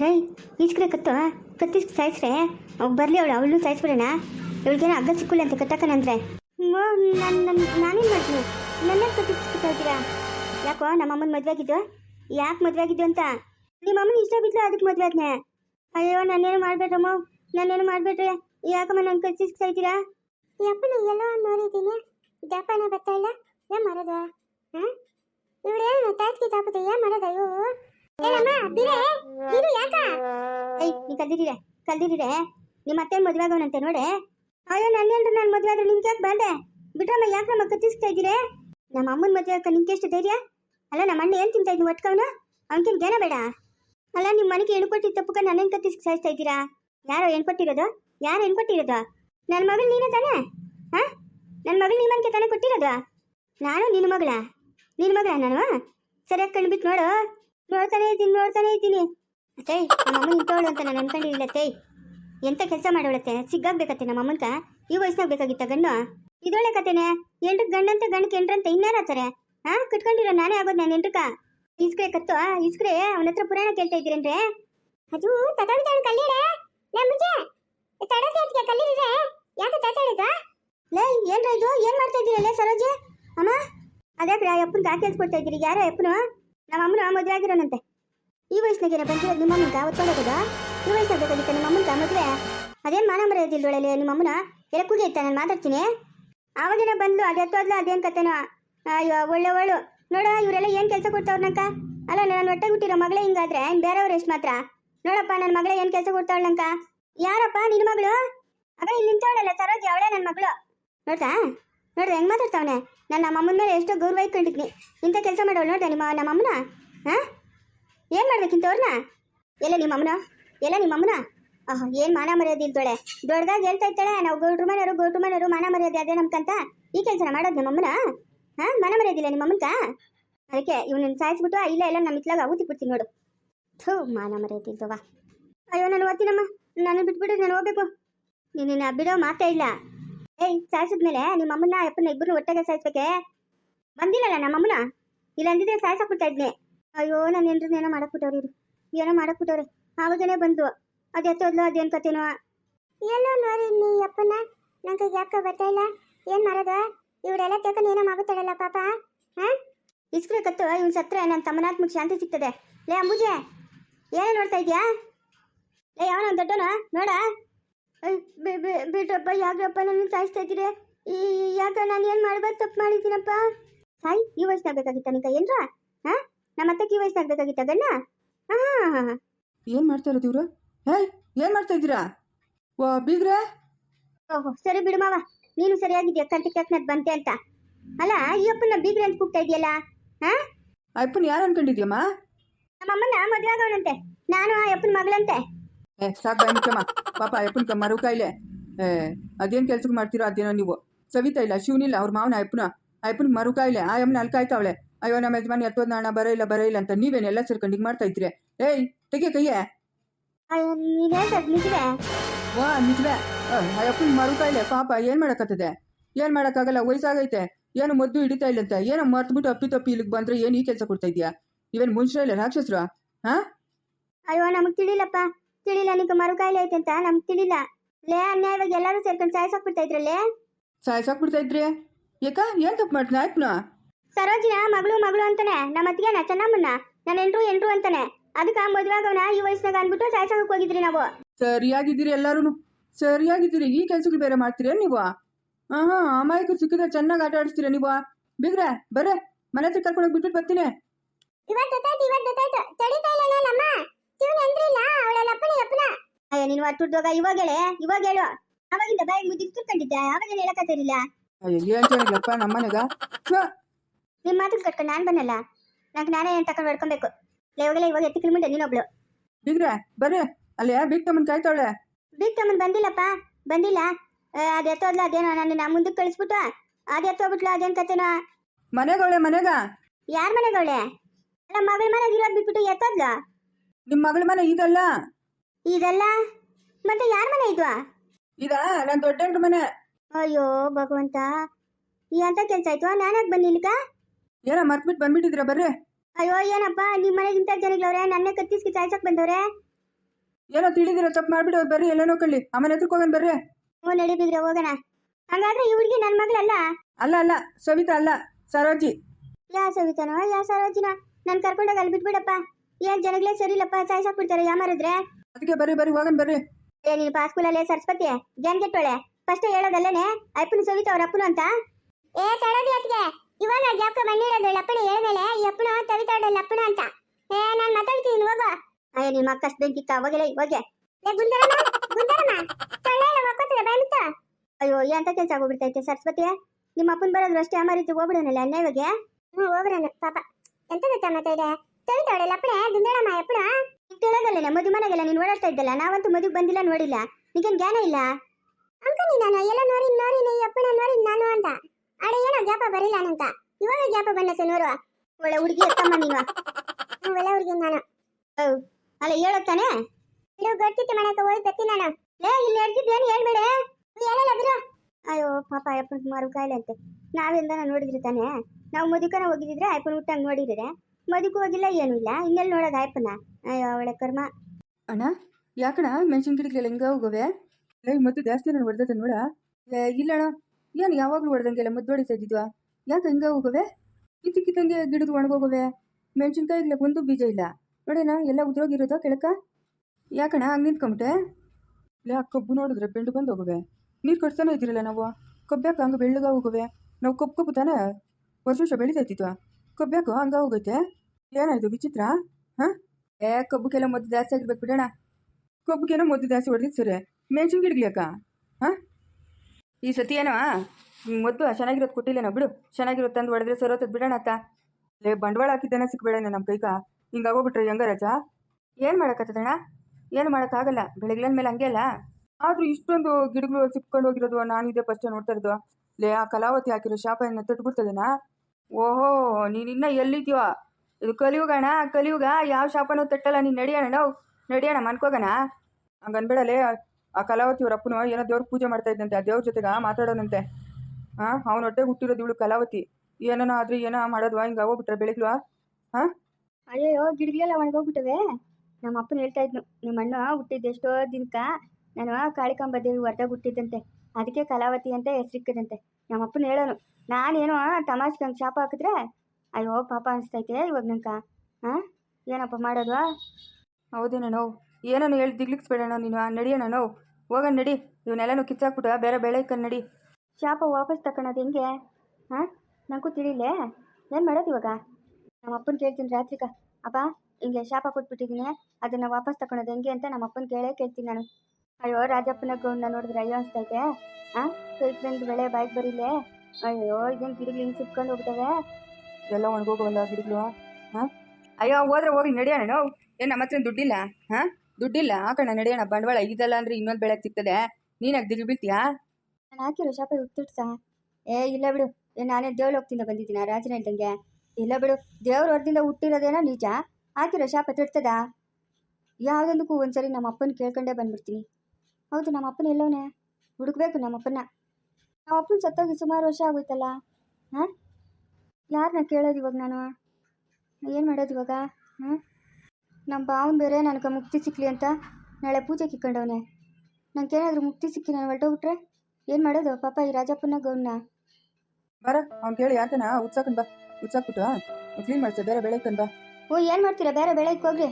ರೈ ಈಸ್ಕ್ರೆ ಕತ್ತು ಕತ್ತಿ ಸಾಯಿಸ್ರೆ? ಅವ್ ಬರಲಿ ಅವಳು ಅವಳು ಸಾಯಿಸ್ಬಿಡೋಣ. ಇವಳಿಗೇನೋ ಹಗ್ಗ ಸಿಕ್ಕಿಲ್ಲ ಅಂತ ಕತ್ತಕ್ಕನಂದ್ರೆ ನಾನು ನನ್ನ ನಾನೇನು ಮಾಡ್ತೀನಿ? ನನ್ನ ಕತ್ತಿ ಯಾಕೋ, ನಮ್ಮ ಅಮ್ಮನ ಮದುವೆ ಆಗಿದ್ದು ಯಾಕೆ ಮದುವೆ ಆಗಿದ್ದು ಅಂತ? ನಿಮ್ಮ ಅಮ್ಮನ ಇಷ್ಟ ಬಿದ್ಲು ಅದಕ್ಕೆ ಮದುವೆ ಆದ್ನೆ? ಅಯ್ಯೋ, ನಾನೇನು ಮಾಡ್ಬೇಡ್ರಮ್ಮ? ನಾನೇನು ಮಾಡ್ಬೇಡ್ರಿ? ಯಾಕಮ್ಮ ನನ್ನ ಕತ್ತಿ ಇದ್ದೀರಾ? ಯಪ್ಪನ ಎಲ್ಲೋ ನೋಡಿದ್ದೀನಿ. ಜಪಾನ ಬರ್ತಾ ಇಲ್ಲ? ಏನ್ ಮಾಡೋದು ಹಾಂ ಇವಳೇನು ತಾತ್ಕಿ ತಾಪದ? ಏನ್ ಮಾಡೋದು ಇವು ಏಯ್ ನೀ ಕಲ್ದಿದ್ದೀರೆ ಕಲ್ದಿದ್ದೀರೆ. ನಿಮ್ಮ ಅತ್ತೆ ಮದುವೆ ಆಗೋನಂತೆ, ನೋಡೆ? ಅಯ್ಯೋ ನನ್ನ ಹೇಳ್ರಿ ನಾನು ಮದುವೆ ಆದ್ರೆ ನಿಮ್ಗೆ ಯಾಕೆ ಬಂದೆ ಬಿಟ್ರಮ್ಮ ಯಾಕಮ್ಮ ಕತ್ತಿಸ್ತಾ ಇದ್ದೀರಿ? ನಮ್ಮ ಅಮ್ಮನ ಮದುವೆ ಆಗ ನಿಮ್ಗೆ ಎಷ್ಟು ಧೈರ್ಯ? ಅಲ್ಲ, ನಮ್ಮ ಅಣ್ಣ ಏನು ತಿಂತಾ ಇದ್ನು, ಒಟ್ಕವನು? ಅವನಿಗೇನು ಜ್ಞಾನ ಬೇಡ. ಅಲ್ಲ ನಿಮ್ಮ ಮನೆಗೆ ಹೆಣ್ಣು ಕೊಟ್ಟಿದ್ದ ತಪ್ಪಕ ನನ್ನೇನು ಕತ್ತಿಸ್ ಸಾಯಿಸ್ತಾ ಇದ್ದೀರಾ? ಯಾರೋ ಹೆಣ್ಣು ಕೊಟ್ಟಿರೋದು? ಯಾರು ಹೆಣ್ಣು ಕೊಟ್ಟಿರೋದು? ನನ್ನ ಮಗಳು ನೀನೇ ತಾನೇ? ಹಾ? ನನ್ನ ಮಗಳು ನಿಮ್ಮ ಮನೆಗೆ ತಾನೇ ಕೊಟ್ಟಿರೋದು? ನಾನು ನಿನ್ನ ಮಗಳ? ನಿನ್ನ ಮಗಳ ನಾನು? ಸರಿಯಾಗಿ ಕಣ್ಬಿಟ್ಟು ನೋಡು. ನೋಡ್ತಾನೆ ಇದ್ದೀನಿ ನೋಡ್ತಾನೆ ಇದ್ದೀನಿ. ಅತ್ತೇ, ನಮ್ಮ ಅಮ್ಮನ ಇಂಥವಳು ಅಂತ ನಾನು ಅನ್ಕೊಂಡಿರಲಿಲ್ಲ ಅತ್ತೇ. ಎಂತ ಕೆಲಸ ಮಾಡೋಳತ್ತೆ? ಸಿಗ್ಗಾಗ್ಬೇಕತ್ತೆ ನಮ್ಮ ಅಮ್ಮನ್ಕ? ಈ ವಯಸ್ಸಿನಾಗ ಬೇಕಾಗಿತ್ತ ಗಣ್ಣು ಇದೊಳ್ಳೆ ಕತೆನೆ. ಎಂಟ್ರಕ್ ಗಂಡಂತ ಗಂಡಕ್ಕೆ ಎಂಟ್ರಂತ ಇನ್ನಾರ ಆತಾರೆ ಹಾ ಕಟ್ಕೊಂಡಿರೋ ನಾನೇ ಆಗೋದು ನಾನು ಎಂಟ್ರಕ ಇಸ್ಕ್ರೆ ಕತ್ತು ಇಸ್ಕ್ರೆ ಅವನ ಹತ್ರ ಪುರಾಣ ಕೇಳ್ತಾ ಇದ್ದೀರೇನ್ರೆ ಅದು ತಟಾಬಿತಾಣ ಕಲ್ಲೀಡೆ ನಾ ಮುಂಚೆ ತಡಕ್ಕೆ ಕಲ್ಲೀರಿದ್ರೆ. ಯಾಕೆ ತಟಾಡಿದ ಲೇ, ಏನ್ರ ಇದು? ಏನ್ ಮಾಡ್ತಾ ಇದ್ದೀರಲ್ಲೇ ಸರೋಜಿ? ಅಮ್ಮ? ಅದ್ಯಾಕ್ರೆ ಆ ಯಪ್ಪನ ಕಾಕೆ ಕೊಡ್ತಾ ಇದ್ದೀರಿ? ಯಾರೋ ಅಪ್ಪನು? ನಮ್ಮ ಅಮ್ಮನ ಮದುವೆ ಆಗಿರೋನಂತೆ. ಈ ವಯಸ್ಸಿನಾಗಿರ ಬಂದಿರೋದು ನಿಮ್ಮ ಅಮ್ಮನ ಒತ್ಕೊಂಡೋಗೋದ ಈ ವಯಸ್ಸಾಗ ಬೇಕಾಗಿತ್ತ ನಿಮ್ಮ ಅಮ್ಮನ ಮದುವೆ? ಅದೇನ್ ಮಾನ ಮರೆಯೋದಿಲ್ಲ ನಿಮ್ಮ ಅಮ್ಮನ? ಎಲ್ಲ ಕೂಗಿ ಇತ್ತ ನಾನು ಮಾತಾಡ್ತೀನಿ. ಆವಾಗಿನ ಬಂದ್ಲು ಅದು ಎತ್ತೋದ್ಲ ಅದೇನು ಕತೆನೋ ಅಯ್ಯೋ ಒಳ್ಳೆ ಒಳ್ಳು ನೋಡ, ಇವರೆಲ್ಲ ಏನ್ ಕೆಲಸ ಕೊಡ್ತಾವ್ರನಂಕ ಅಲ್ಲ, ನಾನು ಹೊಟ್ಟೆ ಹುಟ್ಟಿರೋ ಮಗಳೇ ಹಿಂಗಾದ್ರೆ ಇನ್ ಬೇರೆಯವ್ರು ಎಷ್ಟು ಮಾತ್ರ? ನೋಡಪ್ಪ ನನ್ನ ಮಗಳೇ ಏನ್ ಕೆಲಸ ಕೊಡ್ತಾವಳಂಕ ಯಾರಪ್ಪ ನಿನ್ನ ಮಗಳು? ಅದ, ಇಲ್ಲಿ ನಿಂತವಳಲ್ಲ, ಸರೋಜಿ, ಅವಳೇ ನನ್ನ ಮಗಳು. ನೋಡ್ದಾ ನೋಡ್ದ ಹೆಂಗ್ ಮಾತಾಡ್ತಾವನೆ? ನಾನು ನಮ್ಮ ಅಮ್ಮನ ಮೇಲೆ ಎಷ್ಟೋ ಗೌರವ ಇಟ್ಕೊಂಡಿದ್ನಿ. ಇಂಥ ಕೆಲಸ ಮಾಡೋಳು ನೋಡ್ತಾ ನಿಮ್ಮ ನಮ್ಮ ಅಮ್ಮನ? ಏನು ಮಾಡ್ಬೇಕಿಂತವ್ರನ್ನ ಎಲ್ಲ ನಿಮ್ಮ ಅಮ್ಮನ? ಎಲ್ಲ ನಿಮ್ಮ ಅಮ್ಮನ? ಆಹ್, ಏನು ಮಾನ ಮರ್ಯಾದೆ ಇಲ್ದೋಳೆ. ದೊಡ್ಡದಾಗಿ ಹೇಳ್ತಾ ಇರ್ತಾಳೆ ನಾವು ಗೌಡ್ರು ಮನೆಯವರು ಗೌಡ್ರು ಮನೆಯವರು ಮಾನ ಮರ್ಯಾದೆ ಅದೇ ನಮ್ಕಂತ. ಈ ಕೆಲಸನ ಮಾಡೋದು ನಿಮ್ಮ ಅಮ್ಮನ? ಹಾಂ, ಮಾನ ಮರ್ಯಾದಿಲ್ಲ ನಿಮ್ಮ ಅಮ್ಮನ್ಕ? ಅದಕ್ಕೆ ಇವನನ್ನ ಸಾಯಿಸ್ಬಿಟ್ಟು ಇಲ್ಲ ಎಲ್ಲ ನಮ್ಮ ಇತ್ಲಾಗ ಊತಿ ಬಿಡ್ತೀನಿ ನೋಡು. ಥೂ, ಮಾನ ಮರ್ಯಾದೆ ಇಲ್ದವ. ಅಯ್ಯೋ, ನಾನು ಓದ್ತೀನಮ್ಮ. ನಾನು ಬಿಟ್ಬಿಡು, ನಾನು ಹೋಗ್ಬೇಕು. ನೀನು ಬಿಡೋ ಮಾತೇ ಇಲ್ಲ. ಏಯ್ ಸಾಯಿಸಿದ್ಮೇಲೆ ನಿಮ್ಮ ಅಮ್ಮನ ಅಪ್ಪನ ಇಬ್ಬರು ಒಟ್ಟಾಗ ಸಾಯಿಸ್ಬೇಕೆ? ಬಂದಿಲ್ಲಲ್ಲ ನಮ್ಮ ಅಮ್ಮನ? ಇಲ್ಲ ಅಂದಿದ್ರೆ ಸಾಯಿಸಾಕ್ಬಿಡ್ತಾ ಇದ್ನೆ. ಅಯ್ಯೋ ನಾನು ಏನ್ರ ಏನೋ ಮಾಡಕ್ಬಿಟ್ಟವ್ರಿ ಇವ್ರು. ಏನೋ ಮಾಡಕ್ಬಿಟ್ಟವ್ರೆ ಆವಾಗನೇ ಬಂದು ಅದು ಎತ್ತೋದ್ಲು ಅದೇನು ಕತೆನೋ. ಎಲ್ಲೋ ನೋಡಿ ನೀ ಅಪ್ಪನ ನಂಗೆ ಯಾಕೆ ಬರ್ತಾ ಇಲ್ಲ. ಏನ್ ಮಾಡೋದು? ಇವರೆಲ್ಲ ತಗೊಂಡು ಏನೋ ಆಗುತ್ತಾಳಲ್ಲ ಪಾಪ. ಹಾ? ಇಸ್ಕ್ರೆ ಕತ್ತು ಇವ್ನ ಸತ್ರ ನನ್ನ ತಮ್ಮನಾತ್ಮಕ್ ಶಾಂತಿ ಸಿಗ್ತದೆ. ಲೇ ಅಂಬುಜೆ. ಏನೇ ನೋಡ್ತಾ ಇದ್ದೀಯಾ ಲೇ ಯಾವನ ದೊಡ್ಡನ ನೋಡ. ಬಿಡ್ರಪ್ಪ ಯಾಕ್ರಪ್ಪ ನನ್ನ ಸಾಯಿಸ್ತಾ ಇದ್ದೀರಿ? ಈ ಯಾಕ ನಾನು ಏನು ಮಾಡ್ಬೇಕು ತಪ್ಪು ಮಾಡಿದ್ದೀನಪ್ಪ. ಸಾಯಿ ಈ ವಯಸ್ಸು ಆಗ್ಬೇಕಾಗಿತ್ತ ನಿಕ ಏನ್ರ? ಹಾ? ನಮ್ಮ ಅತ್ತಕ್ಕೆ ಈ ವಯಸ್ಸಿನಾಗ ಆಗ್ಬೇಕಾಗಿತ್ತ ಗಣ್ಣ ಹಾ ಹಾ ಹಾ ಏನು ಮಾಡ್ತಾ ಇರೋದು ಇವರು? ಹೇಯ್ ಏನು ಮಾಡ್ತಾ ಇದ್ದೀರಾ? ಓ ಬೀಗ್ರೆ? ಓಹೋ ಸರಿ ಬಿಡು ಮಾವ. ನೀನು ಸರಿಯಾಗಿದ್ಯಾ ಕಂತಿ ಕೆಕ್ನದ್ ಬಂತೆ ಅಂತ? ಅಲ್ಲ ಈ ಅಪ್ಪನ ಬೀಗ್ರೆ ಅಂತ ಕೂಗ್ತಾ ಇದೆಯಲ್ಲ? ಹ? ಅಪ್ಪನ ಯಾರು ಅನ್ಕೊಂಡಿದ್ಯಮ್ಮ? ನಮ್ಮ ಅಮ್ಮನ ಮದುವೆ ಆಗೋಣಂತೆ. ನಾನು ಆ ಅಪ್ಪನ ಮಗಳಂತೆ. ಏ ಸಾಕು ಬಂದಮ್ಮ ಪಾಪ ಅಪ್ಪನ ಮರು ಕಾಯಿಲೆ. ಏ ಅದೇನು ಕೆಲ್ಸಕ್ಕೆ ಮಾಡ್ತೀರೋ ಅದೇನೋ ನೀವು. ಸವಿತಾ ಇಲ್ಲ ಶಿವನಿಲ್ಲ ಅವ್ರ ಮಾವನ ಅಪ್ಪನ ಅಪ್ಪನ ಮರು ಕಾಯಿಲೆ ಆ ಅಮ್ಮನ ಅಲ್ಕಾಯ್ತಾವಳೆ. ಅಯ್ಯೋ ನಮ್ಮ ಯಜಮಾನಿ ಎತ್ತೋದ್ ನಾಣ ಬರೋ ಇಲ್ಲ ಬರೋ ಇಲ್ಲ ಅಂತ ನೀವೇನೆಲ್ಲ ಸೇರ್ಕೊಂಡು ಹಿಂಗೆ ಮಾಡ್ತಾ ಇದ್ರೆ ಏಯ್ ತೆಗೆ ಕೈಯೇ. ವಾ ನಿಜವೇ. ಆ ಅಪ್ಪನ ಮರು ಕಾಯಿಲೆ ಪಾಪ ಏನ್ ಮಾಡಕತ್ತದೆ? ಏನು ಮಾಡಕ್ಕಾಗಲ್ಲ ವಯಸ್ಸಾಗೈತೆ. ಏನು ಮದ್ದು ಹಿಡಿತಾ ಅಂತ. ಏನೋ ಮರ್ತ್ಬಿಟ್ಟು ಅಪ್ಪಿ ತಪ್ಪಿ ಇಲ್ಲಿಗೆ ಬಂದ್ರೆ ಏನು ಈ ಕೆಲಸ ಕೊಡ್ತಾ ಇದೀಯಾ ನೀವೇನು ಮುಂಚೆ ಇಲ್ಲ ರಾಕ್ಷಸರು? ಹಾಂ? ಅಯ್ಯೋ ನಮಗ್ ತಿಳಿಲ್ಲಪ್ಪ ತಿಳಿಲ್ಲ ನಿಂಗೆ ಮರುಕಾಯಿಲೆ ಐತೆ ಅಂತ ನಮ್ಗೆ ತಿಳಿಲ್ಲ ಲೇ ಅನ್ಯಾಯವಾಗಿ ಎಲ್ಲರೂ ಸೇರ್ಕೊಂಡು ಸಾಯಿಸಾಕ್ ಬಿಡ್ತಾ ಇದ್ರಲ್ಲೇ ಸಾಯ್ಸಾಕ್ ಬಿಡ್ತಾ ಇದ್ರಿ ಯಾಕ ಏನ್ ತಪ್ಪು ಮಾಡ್ತೀನಿ ಆಯ್ಪನ ಸರೋಜಿನ ಮಗಳು ಮಗಳು ಅಂತಾನೆ. ನಮ್ಮ ಅತ್ತಿಗೆನ ಚೆನ್ನಮ್ಮನ್ನ. ನನ್ನ ಎಂಟ್ರು ಎಂಟ್ರು ಅಂತಾನೆ. ಅದಕ್ಕೆ ಮದುವೆ ಆಗೋನ ಈ ವಯಸ್ಸಿನಾಗ ಅಂದ್ಬಿಟ್ಟು ಸಾಯಿಸಕ್ ಹೋಗಿದ್ರಿ ನಾವು. ಸರಿಯಾಗಿದ್ದೀರಿ ಎಲ್ಲಾರು ಸರಿಯಾಗಿದ್ದೀರಿ. ಈ ಕೆಲ್ಸಗಳು ಬೇರೆ ಮಾಡ್ತೀರಾ ನೀವು? ಹಾ ಹಾ ಅಮಾಯಕ ಸಿಕ್ಕಿದ್ರೆ ಚೆನ್ನಾಗಿ ಆಟ ಆಡಿಸ್ತೀರಾ ನೀವು? ಬಿಗ್ರೆ ಬರ್ರೆ ಮನೆ ಹತ್ರ ಕರ್ಕೊಂಡೋಗಿ ಬಿಟ್ಬಿಟ್ಟು ಬರ್ತೀನಿ. ಇವತ್ತು ಗೊತ್ತಾಯ್ತು ಇವತ್ತು ಗೊತ್ತಾಯ್ತು ತಡಿತಾ ಇಲ್ಲ ನಮ್ಮ ಶಿವನ್ ಅಂದ್ರಿಲ್ಲ ಅವಳ ಅಪ್ಪನ ಅಪ್ಪನ ಅಯ್ಯೋ ನೀನು ಒಟ್ಟುಡ್ದೋಗ ಇವಾಗ ಹೇಳೆ ಇವಾಗ ಹೇಳು. ಅವಾಗಿಂದ ಬಾಯಿಗೆ ಮುದ್ದಿ ತಿಳ್ಕೊಂಡಿದ್ದೆ ಅವಾಗೇನು ಹೇಳಕತ್ತಿರಲಿಲ್ಲ ಏನ್ ಚೆನ್ನಾಗಿಲ್ಲಪ್ಪ ನಮ್ಮನೆಗ? ನಿಮ್ಮ ಮಾತು ಕಟ್ಕೊಂಡು ನಾನು ಬನ್ನಲ್ಲ ನಂಗೆ ನಾನೇ ಏನು ತಗೊಂಡು ಹೊಡ್ಕೊಬೇಕು? ಇವಾಗಲೇ ಇವಾಗ ಎತ್ತಿ ಕಿಲೋಮೀಟರ್ ನೀನೊಬ್ಳು. ಬಿಗ್ರೆ ಬರ್ರಿ. ಅಲ್ಲಿ ಬಿಗ್ ತಮ್ಮನ್ ಕಾಯ್ತಾವಳೆ? ಬಿಗ್ ತಮ್ಮನ್ ಬಂದಿಲ್ಲಪ್ಪ. ಬಂದಿಲ್ಲ. ಅದು ಎತ್ತೋದ್ಲ ಅದೇನೋ ನನ್ನ ಮುಂದಕ್ಕೆ ಕಳಿಸ್ಬಿಟ್ಟು ಅದು ಎತ್ತೋಗ್ಬಿಟ್ಲು ಅದೇನ್ ಕತೆನೋ? ಮನೆಗವಳೆ ಮನೆಗ? ಯಾರ ಮನೆಗವಳೆ? ಅಲ್ಲ ಮಗಳ ಮನೆಗೆ ಇರೋದು ಬಿಟ್ಬಿಟ್ಟು ಎತ್ತೋದ್ಲ? ನಿಮ್ ಮಗಳ ಮನೆ ಇದಲ್ಲ ಇದೆಲ್ಲ ಮತ್ತೆ ಯಾರ ಮನೆ ಇದ್ವಾ ಇದ ನನ್ ದೊಡ್ಡ ಮನೆ. ಅಯ್ಯೋ ಭಗವಂತ. ಈ ಅಂತ ಕೆಲ್ಸ ಆಯ್ತು ನಾನಾಗ ಬಂದಿಲ್ಕ ಏನ ಮರ್ತ್ಬಿಟ್ಟು ಬಂದ್ಬಿಟ್ಟಿದ್ರ ಬರ್ರಿ. ಅಯ್ಯೋ ಏನಪ್ಪ? ನಿಮ್ಮ ಮನೆಗಿಂತ ಜನಗಳವ್ರೆ ನನ್ನೇ ಕತ್ತಿಸ್ಕಿ ಸಾಯ್ಸಕ್ ಬಂದವ್ರೆ? ಏನೋ ತಿಳಿದಿರೋ ತಪ್ಪು ಮಾಡ್ಬಿಟ್ಟು ಬರ್ರಿ ಎಲ್ಲೋ ನೋಡ್ಕೊಳ್ಳಿ ಆಮೇಲೆ ಹತ್ರಕ್ಕೆ ಹೋಗೋಣ ಬರ್ರಿ. ಹ್ಞೂ ನಡಿಬಿದ್ರೆ ಹೋಗೋಣ. ಹಂಗಾದ್ರೆ ಈ ಹುಡುಗಿ ನನ್ನ ಮಗಳಲ್ಲ? ಅಲ್ಲ ಅಲ್ಲ ಸವಿತಾ ಅಲ್ಲ ಸರೋಜಿ. ಯಾ ಸವಿತಾನೋ? ಯಾ ಸರೋಜಿನ? ನಾನು ಕರ್ಕೊಂಡೋಗಿ ಅಲ್ಲಿ ಬಿಟ್ಬಿಡಪ್ಪ. ಏನ್ ಜನಗಳೇ ಸರಿಯಿಲ್ಲಪ್ಪ ಯಾ ಯಾಮಾರಿದ್ರೆ? ಅದಕ್ಕೆ ಬರ್ರಿ ಬರ್ರಿ ಹೋಗನ್ ಬರ್ರಿ. ಏ ನೀನು ಪಾಸ್ಕೂಲಲ್ಲೇ ಸರಸ್ವತಿ ಗ್ಯಾನ್ ಗೆಟ್ಟೋಳೆ ಫಸ್ಟ್ ಹೇಳೋದಲ್ಲೇನೆ? ಅಪ್ಪನ ಸವಿತಾ ಅವ್ರ ಅಪ್ಪನು ಅಂತ? ಏ ತಡದಿ ಅತ್ಗೆ ಇವಾಗ ಜಾಪ್ಕ ಬಂದಿರೋದು ಲಪ್ಪಣ ಹೇಳ್ಮೇಲೆ ಈ ಅಪ್ಪಣ ತವಿತಾಡ ಲಪ್ಪಣ ಅಂತ. ಏ ನಾನು ಮಾತಾಡ್ತೀನಿ ಹೋಗು. ಅಯ್ಯ ನಿಮ್ಮ ಅಕ್ಕ ಅಷ್ಟು ಬೆಂಕಿತ್ತ? ಹೋಗಿಲ್ಲ ಹೋಗೆ. ಏ ಗುಂದರಮ್ಮ ಗುಂದರಮ್ಮ ತಳ್ಳೆ ಮಕ್ಕೋತದೆ ಬಂತ ಅಯ್ಯೋ ಎಂತ ಕೆಲಸ ಆಗೋಗ್ಬಿಡ್ತೈತೆ ಸರಸ್ವತಿ ನಿಮ್ಮ ಅಪ್ಪನ ಬರೋದ್ರು ಅಷ್ಟೇ ಅಮಾರಿತು ಹೋಗ್ಬಿಡೋನಲ್ಲ ಅನ್ಯಾಯವಾಗಿ ಹ್ಞೂ ಹೋಗ್ರನು ಪಾಪ. ಎಂತ ಗೊತ್ತಾ ಮಾತಾಡ ತವಿತಾಡ ಲಪ್ಪಣೆ ಗುಂದರಮ್ಮ ಅಪ್ಪಣ ಕೇಳೋದಲ್ಲ ಮದುವೆ ಮನೆಗೆಲ್ಲ ನೀನು ಓಡಾಡ್ತಾ ಇದ್ದಲ್ಲ ನಾವಂತೂ ಮದುವೆ ಬಂದಿಲ್ಲ ನೋಡಿಲ್ಲ. ನಿಗೇನು ಜ್ಞಾನ ಇಲ್ಲ? ಅಂಕನಿ ನಾನು ಎಲ್ಲ ನೋಡಿ ನೋಡಿ ನೇ ಅಪ್ಪನ ನೋಡಿ ನಾನು ಅಂತ. ಅಡೆ ಏನೋ ಜ್ಞಾಪ ಬರಲಿಲ್ಲ ಅಂತ ಇವಾಗ ಜ್ಞಾಪ ಬಂದ ಸರ್ ನೋಡುವ. ಒಳ್ಳೆ ಹುಡುಗಿ ಎತ್ತಮ್ಮ ನೀನು. ಒಳ್ಳೆ ಹುಡುಗಿ ನಾನು. ಓ ಅಲ್ಲ ಹೇಳತ್ತಾನೆ ಇದು ಗಟ್ಟಿತ್ತು ಮಾಡಕ್ಕೆ ಹೋಗಿ ಬತ್ತಿ ನಾನು. ಲೇ ಇಲ್ಲಿ ಹೇಳ್ತಿದ್ದೇನು ಹೇಳ್ಬೇಡ. ಹೇಳಲ್ಲ ಬಿಡು. ಅಯ್ಯೋ ಪಾಪ ಅಪ್ಪನ ಮಾರು ಕಾಯಿಲೆ ಅಂತೆ. ನಾವಿಂದ ನೋಡಿದ್ರಿ ತಾನೇ? ನಾವು ಮದುಕನ ಹೋಗಿದ್ರೆ ಅಯ್ಯಪ್ಪನ ಹುಟ್ಟಂಗೆ ನೋಡಿದ್ರೆ. ಮದುಕು ಹೋಗಿಲ್ಲ ಏನೂ ಇಲ್ಲ. ಇನ್ನೆಲ್ಲಿ ನೋಡೋದು ಅಯ್ಯೋ, ಅವಳೆ ಕರ್ಮ. ಅಣ್ಣ ಯಾಕಣ ಮೆಣಸಿನ ಗಿಡಗಳೆಲ್ಲ ಹಿಂಗ ಹೋಗವೆ? ಏ ಮತ್ತೆ ಜಾಸ್ತಿ ನಾನು ಹೊಡೆದ ನೋಡ. ಏ ಇಲ್ಲಣ್ಣ ಏನು ಯಾವಾಗಲೂ ಹೊಡೆದಂಗೆಲ್ಲ ಮದ್ದು ಹೊಡಿತಾ ಇದ್ದಿದ್ವಾ? ಯಾಕೆ ಹಿಂಗ ಹೋಗವೆ? ಕಿತ್ತಿಕ್ಕಿದ್ದಂಗೆ ಗಿಡದ ಒಣಗೋಗವೆ? ಮೆಣಸಿನ್ಕಾಯಿಗ್ಲೆ ಒಂದು ಬೀಜ ಇಲ್ಲ. ನೋಡೋಣ ಎಲ್ಲ ಉದ್ರೋಗಿರೋದು ಕೆಳಕ? ಯಾಕಣ ಹಂಗೆ ನಿಂತ್ಕೊಂಬಿಟ್ಟೆ? ಇಲ್ಲ ಕಬ್ಬು ನೋಡಿದ್ರೆ ಬೆಂಡು ಬಂದು ಹೋಗುವೆ. ನೀರು ಕಟ್ತಾನೆ ಇದ್ದಿರಲ್ಲ ನಾವು? ಕಬ್ಬ್ಯಾಕ ಹಂಗೆ ಬೆಳ್ಳಗ ಹೋಗುವೆ? ನಾವು ಕಬ್ಬು ಕಬ್ಬು ತಾನೇ? ವರ್ಷ ವರ್ಷ ಬೆಳೀತಾ ಇದ್ದಿದ್ವಾ? ಕಬ್ಬ್ಯಾಕು ಹಂಗ ಹೋಗೈತೆ? ಏನಾಯ್ತು ವಿಚಿತ್ರ, ಹಾಂ? ಏ ಕಬ್ಬುಗೆಲ್ಲ ಮದ್ದು ಜಾಸ್ತಿ ಆಗಿರ್ಬೇಕು ಬಿಡೋಣ. ಕಬ್ಬುಗೇನೋ ಮದ್ದು ಜಾಸ್ತಿ ಹೊಡೆದಿತ್ತು ಸರಿ ಮೆಣಸಿನ ಅಕ್ಕ, ಹಾಂ? ಈ ಸತಿ ಏನೋ ಮದ್ದು ಚೆನ್ನಾಗಿರೋದು ಕೊಟ್ಟಿಲ್ಲೇನೋ ಬಿಡು. ಚೆನ್ನಾಗಿರೋದು ತಂದು ಹೊಡೆದ್ರೆ ಸರೋತದ್ ಬಿಡೋಣ ಅತ್ತ ಲೇ, ಬಂಡವಾಳ ಹಾಕಿದ್ದೇನೆ ಸಿಕ್ಬೇಡ ನಮ್ಮ ಕೈಗ ಹಿಂಗಾಗೋಗ್ಬಿಟ್ರೆ ಹೆಂಗ ರಜ? ಏನು ಮಾಡೋಕ್ಕತ್ತದಣ್ಣ ಏನು ಮಾಡೋಕ್ಕಾಗಲ್ಲ. ಬೆಳಗ್ಲಿನ ಮೇಲೆ ಹಂಗೆ ಅಲ್ಲ. ಆದರೂ ಇಷ್ಟೊಂದು ಗಿಡಗಳು ಸಿಕ್ಕೊಂಡು ಹೋಗಿರೋದು, ನಾನು ಇದೇ ಫಸ್ಟ್ ನೋಡ್ತಾ ಇರೋದು. ಲೇ, ಆ ಕಲಾವತಿ ಹಾಕಿರೋ ಶಾಪ ಏನು ತಟ್ಬಿಡ್ತದೇನಾ? ಓಹೋ, ನೀನು ಇನ್ನೂ ಎಲ್ಲಿದ್ಯೋ? ಇದು ಕಲಿಯುಗ ಅಣ್ಣ ಕಲಿಯುಗ, ಯಾವ ಶಾಪನೂ ತಟ್ಟಲ್ಲ ನೀನು ನಡಿಯೋಣ ನಾವು ನಡಿಯೋಣ ಮನ್ಕೋಗಣ. ಹಂಗೆ ಅನ್ಬೇಡಲೇ, ಆ ಕಲಾವತಿ ಅವ್ರ ಅಪ್ಪನು ಏನೋ ದೇವ್ರ ಪೂಜೆ ಮಾಡ್ತಾ ಇದ್ದಂತೆ, ಆ ದೇವ್ರ ಜೊತೆಗೆ ಮಾತಾಡೋದಂತೆ. ಹಾಂ ಅವನ ಹೊಟ್ಟೆಗೆ ಹುಟ್ಟಿರೋದು ಇವಳು ಕಲಾವತಿ. ಏನೋ ಆದ್ರೆ ಏನೋ ಮಾಡೋದ್ವಾ, ಹಿಂಗೆ ಹೋಗ್ಬಿಟ್ರೆ ಬೆಳಿಗ್ಲು ಹಾಂ ಅಯ್ಯೋ ಗಿಡಗಳೆಲ್ಲ ಹೋಗ್ಬಿಟ್ಟವೆ ನಮ್ಮ ಅಪ್ಪನ ಹೇಳ್ತಾ ಇದ್ನು, ನಿಮ್ಮ ಅಣ್ಣ ಹುಟ್ಟಿದ್ದು ಎಷ್ಟೋ ದಿನಕ್ಕೆ ನಾನು ಕಾಳಿಕಾಂಬ ದೇವಿ ಹೊರದಾಗ ಹುಟ್ಟಿದ್ದಂತೆ. ಅದಕ್ಕೆ ಕಲಾವತಿ ಅಂತ ಹೆಸರಿಕ್ಕದಂತೆ. ನಮ್ಮ ಅಪ್ಪನ ಹೇಳೋನು, ನಾನೇನೋ ತಮಾಷೆಗೆ ಹಂಗೆ ಶಾಪ ಹಾಕಿದ್ರೆ ಅಯ್ಯೋ ಪಾಪ ಅನಿಸ್ತೈತೆ ಇವಾಗ ನಂಕ ಹಾಂ ಏನಪ್ಪ ಮಾಡೋದು? ಹೌದೇನೋ ನೋವು ಏನೋ ಹೇಳಿ ದಿಗ್ಲಿಕ್ಸ್ಬೇಡಣ ನೀನು. ನಡಿಯೋಣ ನೋವು ಹೋಗೋಣ ನಡಿ. ಇವನ್ನೆಲ್ಲನೂ ಕಿಚ್ಚಾಕ್ಬಿಟ್ಟು ಬೇರೆ ಬೆಳೆ ಕನ್ನಡಿ ನಡಿ. ಶಾಪ ವಾಪಸ್ ತಗೊಳೋದು ಹೆಂಗೆ? ಹಾಂ ನನಗೂ ತಿಳಿಲೇ? ಏನು ಮಾಡೋದು ಇವಾಗ? ನಮ್ಮ ಅಪ್ಪನ ಕೇಳ್ತೀನಿ ರಾತ್ರಿಕ ಅಪ್ಪ ಹಿಂಗೆ ಶಾಪ ಕೊಟ್ಬಿಟ್ಟಿದ್ದೀನಿ. ಅದನ್ನು ವಾಪಸ್ ತಗೊಳೋದು ಹೆಂಗೆ ಅಂತ ನಮ್ಮ ಅಪ್ಪನ ಕೇಳೇ ಕೇಳ್ತೀನಿ ನಾನು. ಅಯ್ಯೋ ರಾಜಪ್ಪನ ಗೌನ್ನ ನೋಡಿದ್ರೆ ಅಯ್ಯೋ ಅನಿಸ್ತೈತೆ ಹಾಂ ಕೈಗೆ ಬೆಳೆ ಬಾಯ್ಗೆ ಬರೀಲೇ? ಅಯ್ಯೋ ಇದೇನು ಗಿಡಗಳು ಹಿಂಗೆ ಸುತ್ಕೊಂಡು ಹೋಗ್ತವೆ. ಎಲ್ಲ ಒಣಗೋಗವಲ್ಲ ಗಿಡಗಳು? ಹಾಂ? ಅಯ್ಯೋ, ಹೋದ್ರೆ ಹೋಗಿ ನಡೆಯೋಣ ನೋವು ಏನು ನಮ್ಮ ಹತ್ರ ದುಡ್ಡಿಲ್ಲ? ಹಾಂ? ದುಡ್ಡಿಲ್ಲ? ಹಾಕೋಣ ನಡೆಯೋಣ, ಬಂಡವಾಳ ಇದಲ್ಲ ಅಂದ್ರೆ ಇನ್ನೊಂದು ಬೆಳೆ ಸಿಗ್ತದೆ. ನೀನಾಗಿ ದಿಗ್ಲು ಬೀಳ್ತೀಯಾ? ನಾನು ಹಾಕಿರೋ ಶಾಪ ಉತ್ತಿಡ್ಸ ಏ, ಇಲ್ಲ ಬಿಡು. ನಾನೇ ದೇವಲೋಕದಿಂದ ಬಂದಿದ್ದೀನ ರಾಜನ ಹೇಳ್ದಂಗೆ. ಇಲ್ಲ ಬಿಡು. ದೇವ್ರ ಹೊರದಿಂದ ಹುಟ್ಟಿರೋದೇನೋ ನಿಜ. ಹಾಕಿರೋ ಶಾಪ ತಿಡ್ತದ? ಯಾವುದೊಂದಕ್ಕೂ ಒಂದ್ಸರಿ ನಮ್ಮ ಅಪ್ಪನ ಕೇಳ್ಕೊಂಡೇ ಬಂದ್ಬಿಡ್ತೀನಿ. ಹೌದು, ನಮ್ಮ ಅಪ್ಪನ ಎಲ್ಲವನೇ? ಹುಡುಕ್ಬೇಕು ನಮ್ಮ ಅಪ್ಪನ ನಮ್ಮ ಅಪ್ಪನ ಸತ್ತೋಗಿ ಸುಮಾರು ವರ್ಷ ಆಗೋಯ್ತಲ್ಲ? ಹಾಂ? ಯಾರನ್ನ ಕೇಳೋದು ಇವಾಗ ನಾನು? ಏನು ಮಾಡೋದು ಇವಾಗ? ಹ್ಞೂ ನಮ್ಮ ಭಾವನ ಬೇರೆ ನನಗೆ ಮುಕ್ತಿ ಸಿಕ್ಕಲಿ ಅಂತ ನಾಳೆ ಪೂಜೆ ಕಿಕ್ಕೊಂಡವನೆ ನನಗೇನಾದರೂ ಮುಕ್ತಿ ಸಿಕ್ಕಿ ನಾನು ಹೊರಟೋಗ್ಬಿಟ್ರೆ ಏನು ಮಾಡೋದು? ಪಾಪ ಈ ರಾಜಪ್ಪನ ಗೌನ್ನ ಬರ ಅವ್ನು ಕೇಳಿ ಯಾಕನ ಉತ್ಸಾಕನ್ ಬಾ. ಉತ್ಸಾಕ್ಬಿಟ್ಟು ಕ್ಲೀನ್ ಮಾಡ್ತೀವಿ ಬೇರೆ ಬೆಳೆ ಇಕ್ಕನ್ ಬಾ. ಓ ಏನು ಮಾಡ್ತೀರಾ? ಬೇರೆ ಬೆಳಗ್ಗೆ ಹೋಗ್ರಿ.